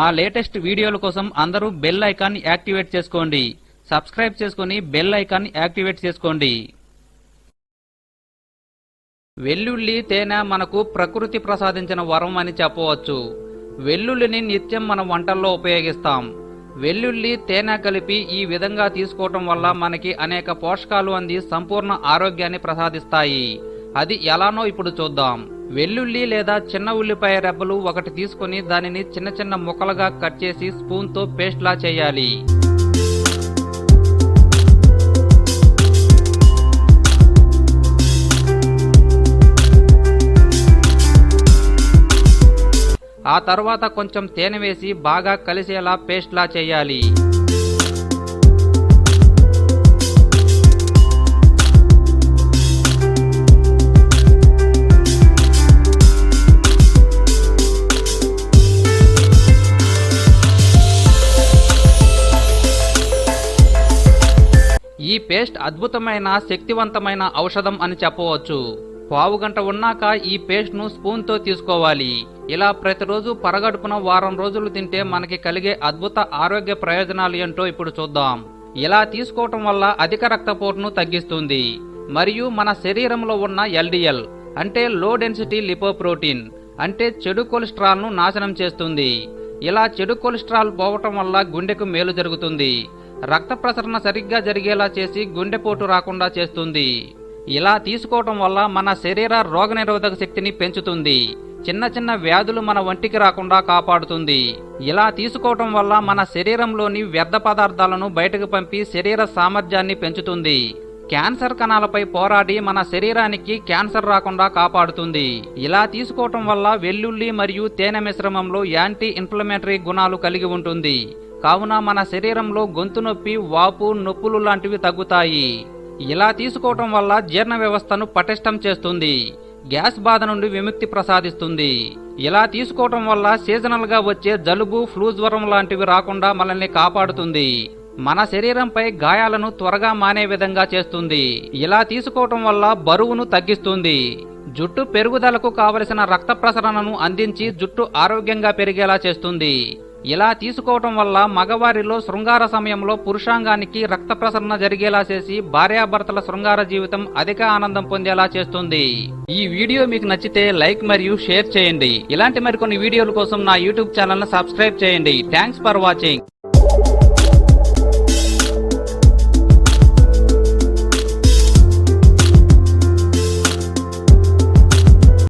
మా లేటెస్ట్ వీడియోల కోసం అందరూ బెల్ ఐకాన్ యాక్టివేట్ చేసుకోండి. సబ్స్క్రైబ్ చేసుకుని బెల్ ఐకాన్ యాక్టివేట్ చేసుకోండి. వెల్లుల్లి తేనె మనకు ప్రకృతి ప్రసాదించిన వరం అని చెప్పవచ్చు. వెల్లుల్లిని నిత్యం మన వంటల్లో ఉపయోగిస్తాం. వెల్లుల్లి తేనె కలిపి ఈ విధంగా తీసుకోవటం వల్ల మనకి అనేక పోషకాలు అంది సంపూర్ణ ఆరోగ్యాన్ని ప్రసాదిస్తాయి. అది ఎలానో ఇప్పుడు చూద్దాం. వెల్లుల్లి లేదా చిన్న ఉల్లిపాయ రెబ్బలు ఒకటి తీసుకుని దానిని చిన్న చిన్న ముక్కలుగా కట్ చేసి స్పూన్తో పేస్ట్లా చేయాలి. ఆ తర్వాత కొంచెం తేనె వేసి బాగా కలిసేలా పేస్ట్లా చేయాలి. ఈ పేస్ట్ అద్భుతమైన శక్తివంతమైన ఔషధం అని చెప్పవచ్చు. పావు గంట ఉన్నాక ఈ పేస్ట్ను స్పూన్తో తీసుకోవాలి. ఇలా ప్రతిరోజు పరగడుపున వారం రోజులు తింటే మనకి కలిగే అద్భుత ఆరోగ్య ప్రయోజనాలు ఏంటో ఇప్పుడు చూద్దాం. ఇలా తీసుకోవటం వల్ల అధిక రక్తపోటును తగ్గిస్తుంది. మరియు మన శరీరంలో ఉన్న ఎల్డిఎల్ అంటే లో డెన్సిటీ లిపోప్రోటీన్ అంటే చెడు కొలెస్ట్రాల్ను నాశనం చేస్తుంది. ఇలా చెడు కొలెస్ట్రాల్ పోవటం వల్ల గుండెకు మేలు జరుగుతుంది. రక్త ప్రసరణ సరిగ్గా జరిగేలా చేసి గుండెపోటు రాకుండా చేస్తుంది. ఇలా తీసుకోవటం వల్ల మన శరీర రోగనిరోధక శక్తిని పెంచుతుంది. చిన్న చిన్న వ్యాధులు మన ఒంటికి రాకుండా కాపాడుతుంది. ఇలా తీసుకోవటం వల్ల మన శరీరంలోని వ్యర్థ పదార్థాలను బయటకు పంపి శరీర సామర్థ్యాన్ని పెంచుతుంది. క్యాన్సర్ కణాలపై పోరాడి మన శరీరానికి క్యాన్సర్ రాకుండా కాపాడుతుంది. ఇలా తీసుకోవటం వల్ల వెల్లుల్లి మరియు తేనె మిశ్రమంలో యాంటీ ఇన్ఫ్లమేటరీ గుణాలు కలిగి ఉంటుంది. కావున మన శరీరంలో గొంతు నొప్పి వాపు నొప్పులు లాంటివి తగ్గుతాయి. ఇలా తీసుకోవటం వల్ల జీర్ణ వ్యవస్థను పటిష్టం చేస్తుంది. గ్యాస్ బాధ నుండి విముక్తి ప్రసాదిస్తుంది. ఇలా తీసుకోవటం వల్ల సీజనల్గా వచ్చే జలుబు ఫ్లూ జ్వరం లాంటివి రాకుండా మనల్ని కాపాడుతుంది. మన శరీరంపై గాయాలను త్వరగా మానే విధంగా చేస్తుంది. ఇలా తీసుకోవటం వల్ల బరువును తగ్గిస్తుంది. జుట్టు పెరుగుదలకు కావలసిన రక్త ప్రసరణను అందించి జుట్టు ఆరోగ్యంగా పెరిగేలా చేస్తుంది. ఇలా తీసుకోవటం వల్ల మగవారిలో శృంగార సమయంలో పురుషాంగానికి రక్త ప్రసరణ జరిగేలా చేసి భార్యాభర్తల శృంగార జీవితం అధిక ఆనందం పొందేలా చేస్తుంది. ఈ వీడియో మీకు నచ్చితే లైక్ మరియు షేర్ చేయండి. ఇలాంటి మరికొన్ని వీడియోల కోసం నా యూట్యూబ్ ఛానల్ సబ్స్క్రైబ్ చేయండి. Thanks for watching.